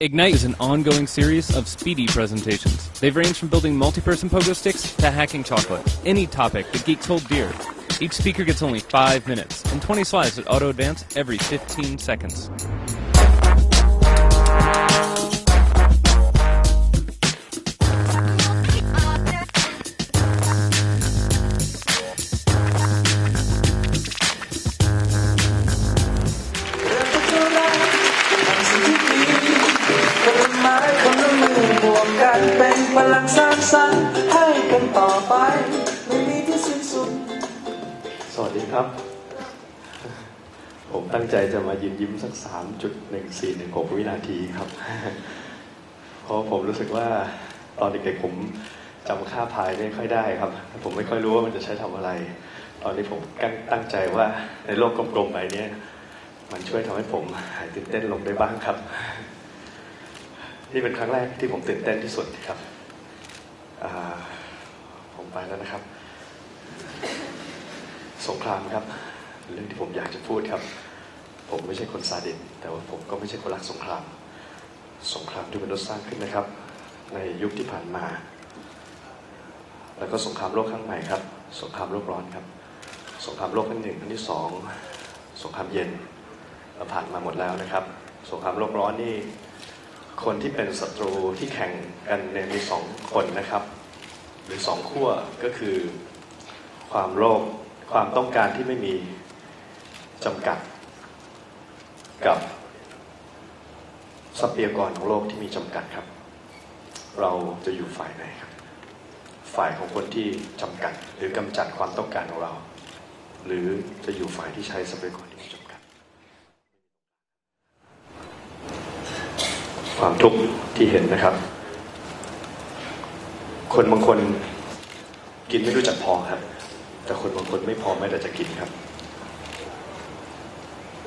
Ignite is an ongoing series of speedy presentations. They've ranged from building multi-person pogo sticks to hacking chocolate. Any topic that geeks hold dear. Each speaker gets only 5 minutes and 20 slides that auto-advance every 15 seconds. กันเป็นพลังสร้างสรรค์ให้กันต่อไป ไม่มีที่สิ้นสุด สวัสดีครับ ผมตั้งใจจะมายิ้มยิ้มสักสามจุดหนึ่งสี่หนึ่งหกวินาทีครับ เพราะผมรู้สึกว่าตอนเด็กๆผมจำค่าพายไม่ค่อยได้ครับ ผมไม่ค่อยรู้ว่ามันจะใช้ทำอะไร ตอนนี้ผมตั้งใจว่าในโลกกลมๆใบเนี้มันช่วยทำให้ผมหายตื่นเต้นลงได้บ้างครับ นี่เป็นครั้งแรกที่ผมตื่นเต้นที่สุดครับผมไปแล้วนะครับ สงครามครับ เรื่องที่ผมอยากจะพูดครับ ผมไม่ใช่คนซาดิสแต่ว่าผมก็ไม่ใช่คนรักสงคราม สงครามที่มนุษย์สร้างขึ้นนะครับ ในยุคที่ผ่านมา แล้วก็สงครามโลกครั้งใหม่ครับ สงครามโลกร้อนครับ สงครามโลกครั้งหนึ่งครั้งที่สองสงครามเย็นผ่านมาหมดแล้วนะครับ สงครามโลกร้อนนี่ คนที่เป็นศัตรูที่แข่งกันเนี่ยมีสองคนนะครับ หรือสองขั้วก็คือความโลภความต้องการที่ไม่มีจำกัด กับทรัพยากรของโลกที่มีจำกัดครับ เราจะอยู่ฝ่ายไหนครับ ฝ่ายของคนที่จำกัด หรือกำจัดความต้องการของเรา หรือจะอยู่ฝ่ายที่ใช้ทรัพยากรที่มีจำกัด ความทุกข์ที่เห็นนะครับ คนบางคนกินไม่รู้จักพอครับ แต่คนบางคนไม่พอแม้แต่จะกินครับ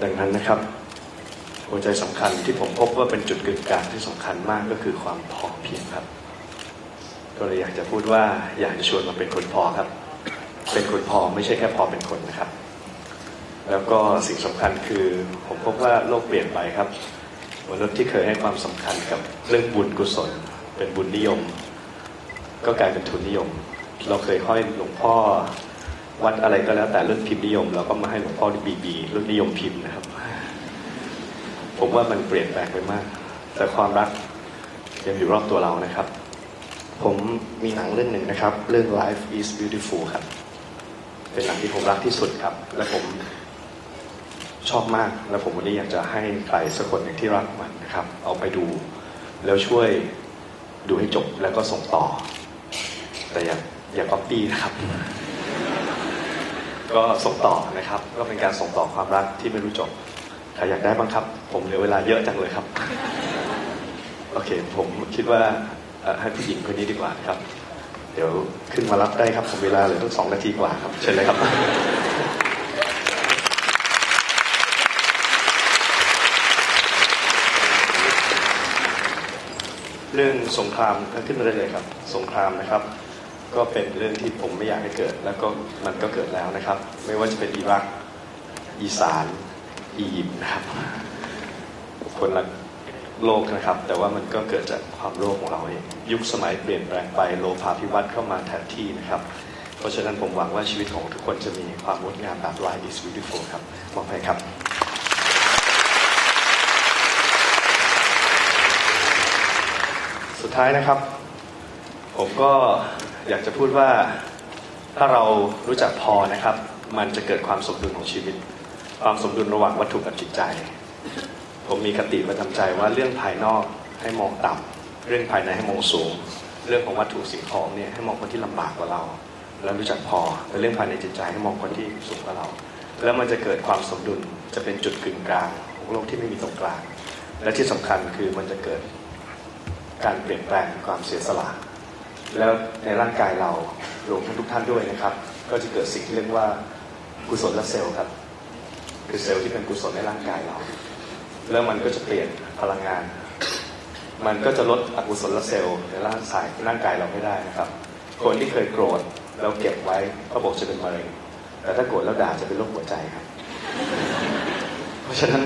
ดังนั้นนะครับ หัวใจสำคัญที่ผมพบว่าเป็นจุดกึ่งกลางที่สำคัญมากก็คือความพอเพียงครับ ก็เลยอยากจะพูดว่าอยากจะชวนมาเป็นคนพอครับ เป็นคนพอไม่ใช่แค่พอเป็นคนนะครับ แล้วก็สิ่งสำคัญคือผมพบว่าโลกเปลี่ยนไปครับ มนุษย์ที่เคยให้ความสำคัญกับเรื่องบุญกุศล เป็นบุญนิยม ก็กลายเป็นทุนนิยม เราเคยห้อยหลวงพ่อวัดอะไรก็แล้วแต่เรื่องพิมพ์นิยม เราก็มาให้หลวงพ่อบีบีเรื่องนิยมพิมพ์นะครับ ผมว่ามันเปลี่ยนแปลงไปมาก แต่ความรักยังอยู่รอบตัวเรานะครับ ผมมีหนังเรื่องหนึ่งนะครับ เรื่อง Life is Beautiful ครับ เป็นหนังที่ผมรักที่สุดครับ และผม ชอบมาก และผมวันนี้อยากจะให้ใครสักคนหนึ่งที่รักมันนะครับ เอาไปดู แล้วช่วยดูให้จบแล้วก็ส่งต่อ แต่อย่าอย่าก๊อปปี้นะครับ ก็ส่งต่อนะครับ ก็เป็นการส่งต่อความรักที่ไม่รู้จบใครอยากได้บ้างครับ ผมเหลือเวลาเยอะจังเลยครับ โอเค ผมคิดว่าให้ผู้หญิงคนนี้ดีกว่าครับ เดี๋ยวขึ้นมารับได้ครับผมเวลาเหลือตั้งสองนาทีกว่าครับ เชิญเลยครับ เรื่องสงครามขึ้นมาได้เลยครับ สงครามนะครับ ก็เป็นเรื่องที่ผมไม่อยากให้เกิด แล้วก็มันก็เกิดแล้วนะครับ ไม่ว่าจะเป็นอิรักอีสานอียิปต์นะครับ คนละโลกนะครับ แต่ว่ามันก็เกิดจากความโลภของเราเองยุคสมัยเปลี่ยนแปลงไปโลภาภิวัตน์เข้ามาแทนที่นะครับ เพราะฉะนั้นผมหวังว่าชีวิตของทุกคนจะมีความงดงามแบบ Life is beautiful ครับมองไปครับ สุดท้ายนะครับ ผมก็อยากจะพูดว่าถ้าเรารู้จักพอนะครับ มันจะเกิดความสมดุลของชีวิต ความสมดุลระหว่างวัตถุกับจิตใจ ผมมีคติประจำใจว่าเรื่องภายนอกให้มองต่ำเรื่องภายในให้มองสูง เรื่องของวัตถุสิ่งของเนี่ยให้มองคนที่ลำบากกว่าเรา แล้วรู้จักพอแต่เรื่องภายในจิตใจให้มองคนที่สูงกว่าเรา แล้วมันจะเกิดความสมดุลจะเป็นจุดกึ่งกลางของโลกที่ไม่มีตรงกลาง และที่สำคัญคือมันจะเกิด การเปลี่ยนแปลงความเสียสละ แล้วในร่างกายเรารวมทั้งทุกท่านด้วยนะครับ ก็จะเกิดสิ่งที่เรียกว่ากุศลเซลล์ครับ คือเซลล์ที่เป็นกุศลในร่างกายเรา แล้วมันก็จะเปลี่ยนพลังงาน มันก็จะลดอกุศลเซลล์ในร่างกายร่างกายเราไม่ได้นะครับ คนที่เคยโกรธแล้วเก็บไว้เขาบอกจะเป็นมะเร็งแต่ถ้าโกรธแล้วด่าจะเป็นโรคหัวใจครับ เพราะฉะนั้น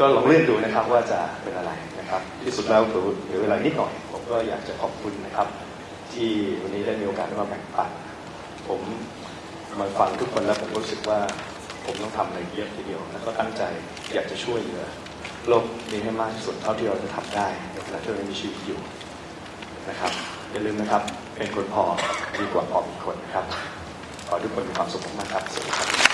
ก็ลองเลื่อนดูนะครับว่าจะเป็นอะไรนะครับ ที่สุดแล้วถือเหลือเวลานิดหน่อย ผมก็อยากจะขอบคุณนะครับ ที่วันนี้ได้มีโอกาสได้มาแบ่งปัน ผมมาฟังทุกคนแล้วผมรู้สึกว่าผมต้องทำอะไรเยอะทีเดียว แล้วก็ตั้งใจอยากจะช่วยเหลือโลกนี้ให้มากที่สุดเท่าที่เราจะทำได้ในขณะที่เรามีชีวิตอยู่นะครับอย่าลืมนะครับเป็นคนพอดีกว่าพอมีคนนะครับขอทุกคนมีความสุขมากๆครับสวัสดีครับ